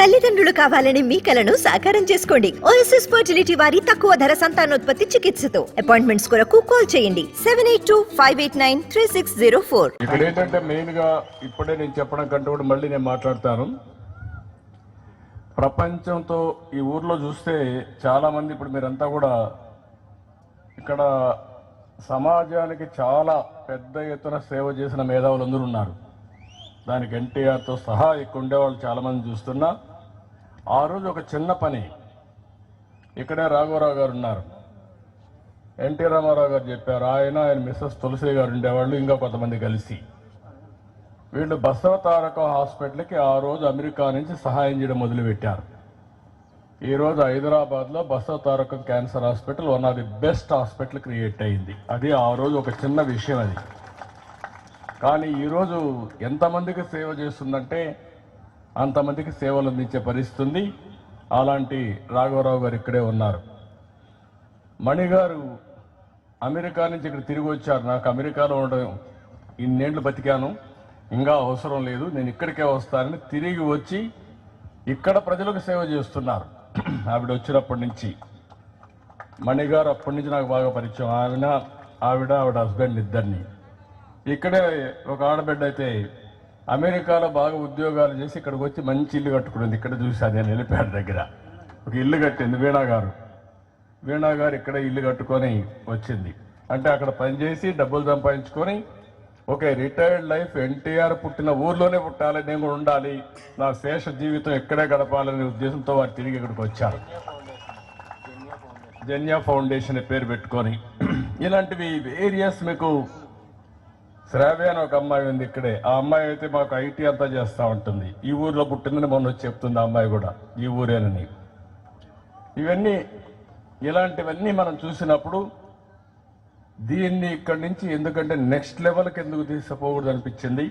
తల్లిదండ్రులు కావాలని మీ కలను సాకారం చేసుకోండి. ఓఎస్ఎస్ ఫర్టిలిటీ వారి తక్కువ ధర సంతానోత్పత్తి చికిత్సతో. అపాయింట్మెంట్స్ కొరకు కాల్ చేయండి. Seven eight two five eight nine three six zero four ఇక్కడ ఏంటంటే మెయిన్గా ఇప్పుడే నేను చెప్పడం కంటే కూడా మళ్ళీ నేను మాట్లాడతాను. ప్రపంచంతో ఈ ఊర్లో చూస్తే చాలా మంది ఇప్పుడు మీరంతా కూడా ఇక్కడ సమాజానికి చాలా పెద్ద ఎత్తున సేవ చేసిన మేధావులు అందరూ ఉన్నారు. దానికి ఎన్టీఆర్తో సహా ఇక్కడ ఉండేవాళ్ళు చాలామంది చూస్తున్నా. ఆ రోజు ఒక చిన్న పని. ఇక్కడే రాఘవరావు గారు ఉన్నారు. ఎన్టీ రామారావు గారు చెప్పారు ఆయన ఆయన మిస్సెస్ తులసి గారు ఉండేవాళ్ళు ఇంకా కొంతమంది కలిసి. వీళ్ళు బసవ తారక హాస్పిటల్కి ఆ రోజు అమెరికా నుంచి సహాయం చేయడం మొదలుపెట్టారు. ఈరోజు హైదరాబాద్లో Basavatarakam cancer hospital one of the best hospital create అయింది. అది ఆ రోజు ఒక చిన్న విషయం అది. కానీ ఈరోజు ఎంతమందికి సేవ చేస్తుందంటే అంతమందికి సేవలు అందించే పరిస్థితి ఉంది అలాంటి రాఘవరావు గారు ఇక్కడే ఉన్నారు. మణి గారు అమెరికా నుంచి ఇక్కడ తిరిగి వచ్చారు. నాకు అమెరికాలో ఉండడం ఇన్నేళ్ళు బతికాను. ఇంకా అవసరం లేదు. నేను ఇక్కడికే వస్తానని తిరిగి వచ్చి ఇక్కడ ప్రజలకు సేవ చేస్తున్నారు. ఆవిడ వచ్చినప్పటి నుంచి. మణిగారు అప్పటి నుంచి నాకు బాగా పరిచయం. ఆవిడ ఆవిడ ఆవిడ హస్బెండ్ ఇద్దరిని. ఇక్కడే ఒక ఆడబిడ్డ అయితే అమెరికాలో బాగా ఉద్యోగాలు చేసి ఇక్కడికి వచ్చి మంచి ఇల్లు కట్టుకుంది ఇక్కడ చూసి నేను వెళ్ళిపోయాడ దగ్గర. ఒక ఇల్లు కట్టింది వీణా గారు. వీణా గారు ఇక్కడ ఇల్లు కట్టుకొని వచ్చింది. అంటే అక్కడ పనిచేసి డబ్బులు సంపాదించుకొని ఓకే రిటైర్డ్ లైఫ్ ఎన్టీఆర్ పుట్టిన ఊర్లోనే పుట్టాలి నేను కూడా ఉండాలి నా శేష జీవితం ఎక్కడే గడపాలనే ఉద్దేశంతో వారు తిరిగి ఇక్కడికి వచ్చారు. జన్యా ఫౌండేషన్ పేరు పెట్టుకొని. ఇలాంటివి వేరియస్ మీకు శ్రావ్య అని ఒక అమ్మాయి ఉంది ఇక్కడే. ఆ అమ్మాయి అయితే మాకు ఐటీ అంతా చేస్తూ ఉంటుంది. ఈ ఊర్లో పుట్టిందని మొన్న వచ్చి చెప్తుంది ఆ అమ్మాయి కూడా. ఈ ఊరేనని. ఇవన్నీ ఇలాంటివన్నీ మనం చూసినప్పుడు దీన్ని ఇక్కడి నుంచి ఎందుకంటే నెక్స్ట్ లెవెల్కి ఎందుకు తీసుకుపోకూడదు అనిపించింది.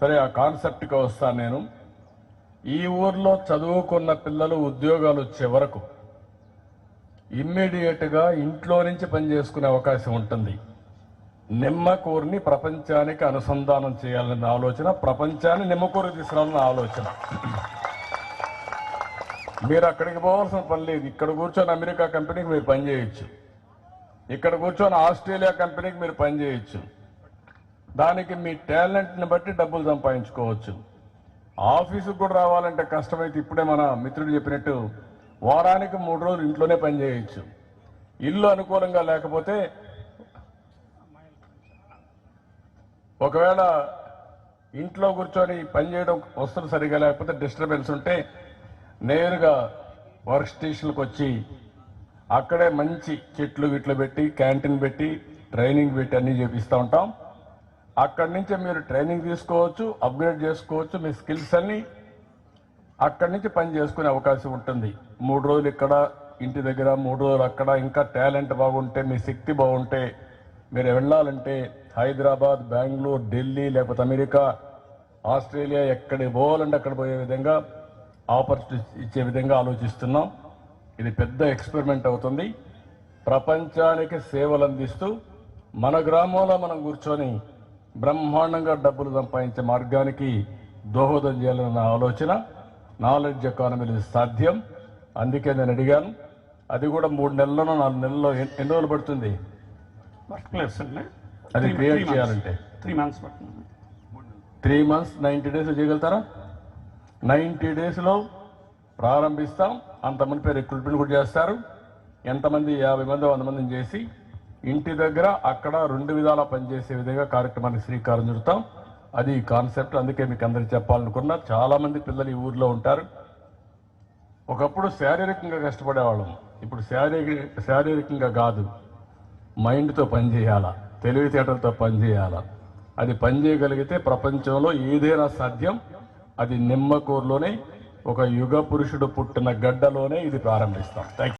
సరే ఆ కాన్సెప్ట్కి వస్తాను నేను. ఈ ఊర్లో చదువుకున్న పిల్లలు ఉద్యోగాలు వచ్చే వరకు ఇమ్మీడియట్గా ఇంట్లో నుంచి పనిచేసుకునే అవకాశం ఉంటుంది. నిమ్మకూరుని ప్రపంచానికి అనుసంధానం చేయాలన్న ఆలోచన ప్రపంచాన్ని నిమ్మకూరు తీసుకురావాలన్న ఆలోచన. మీరు అక్కడికి పోవాల్సిన పని లేదు. ఇక్కడ కూర్చొని అమెరికా కంపెనీకి మీరు పనిచేయచ్చు ఇక్కడ కూర్చొని ఆస్ట్రేలియా కంపెనీకి మీరు పనిచేయచ్చు దానికి మీ టాలెంట్ని బట్టి డబ్బులు సంపాదించుకోవచ్చు. ఆఫీసుకు కూడా రావాలంటే కష్టమైతే ఇప్పుడే మన మిత్రుడు చెప్పినట్టు వారానికి మూడు రోజులు ఇంట్లోనే పనిచేయచ్చు ఇల్లు అనుకూలంగా లేకపోతే ఒకవేళ ఇంట్లో కూర్చొని పని చేయడం వస్తువులు సరిగా లేకపోతే డిస్టర్బెన్స్ ఉంటే నేరుగా వర్క్ స్టేషన్కి వచ్చి అక్కడే మంచి చెట్లు గిట్లు పెట్టి క్యాంటీన్ పెట్టి ట్రైనింగ్ పెట్టి అన్నీ చేపిస్తూ ఉంటాం. అక్కడి నుంచి మీరు ట్రైనింగ్ తీసుకోవచ్చు అప్గ్రేడ్ చేసుకోవచ్చు మీ స్కిల్స్ అన్నీ అక్కడి నుంచి పని చేసుకునే అవకాశం ఉంటుంది. మూడు రోజులు ఇక్కడ ఇంటి దగ్గర మూడు రోజులు అక్కడ ఇంకా టాలెంట్ బాగుంటే మీ శక్తి బాగుంటే మీరు వెళ్ళాలంటే హైదరాబాద్ బెంగళూరు ఢిల్లీ లేకపోతే అమెరికా ఆస్ట్రేలియా ఎక్కడ పోవాలంటే అక్కడ పోయే విధంగా ఆపర్చునిటీ ఇచ్చే విధంగా ఆలోచిస్తున్నాం. ఇది పెద్ద ఎక్స్పెరిమెంట్ అవుతుంది. ప్రపంచానికి సేవలు అందిస్తూ మన గ్రామంలో మనం కూర్చొని బ్రహ్మాండంగా డబ్బులు సంపాదించే మార్గానికి దోహదం చేయాలన్న ఆలోచన నాలెడ్జ్ ఎకానమీ సాధ్యం. అందుకే నేను అడిగాను. అది కూడా మూడు నెలల్లో నాలుగు నెలల్లో ఎన్ని రోజులు పడుతుంది? వర్క్ అది క్రియేట్ చేయాలంటే. త్రీ మంత్స్ పడుతుంది త్రీ మంత్స్ నైంటీ డేస్ చేయగలుగుతారా? నైంటీ డేస్లో ప్రారంభిస్తాం. అంతమంది పేరు రిక్రూట్మెంట్ కూడా చేస్తారు. ఎంతమంది? యాభై మంది వంద మందిని చేసి ఇంటి దగ్గర అక్కడ రెండు విధాల పనిచేసే విధంగా కార్యక్రమాన్ని శ్రీకారం చుడతాం. అది కాన్సెప్ట్. అందుకే మీకు అందరికి చెప్పాలనుకున్నా చాలా మంది పిల్లలు ఈ ఊర్లో ఉంటారు. ఒకప్పుడు శారీరకంగా కష్టపడేవాళ్ళం. ఇప్పుడు శారీరక శారీరకంగా కాదు. మైండ్తో పనిచేయాలా తెలివితేటలతో పనిచేయాలా అది పనిచేయగలిగితే ప్రపంచంలో ఏదైనా సాధ్యం అది నిమ్మకూరులోనే ఒక యుగ పురుషుడు పుట్టిన గడ్డలోనే ఇది ప్రారంభిస్తాం. థ్యాంక్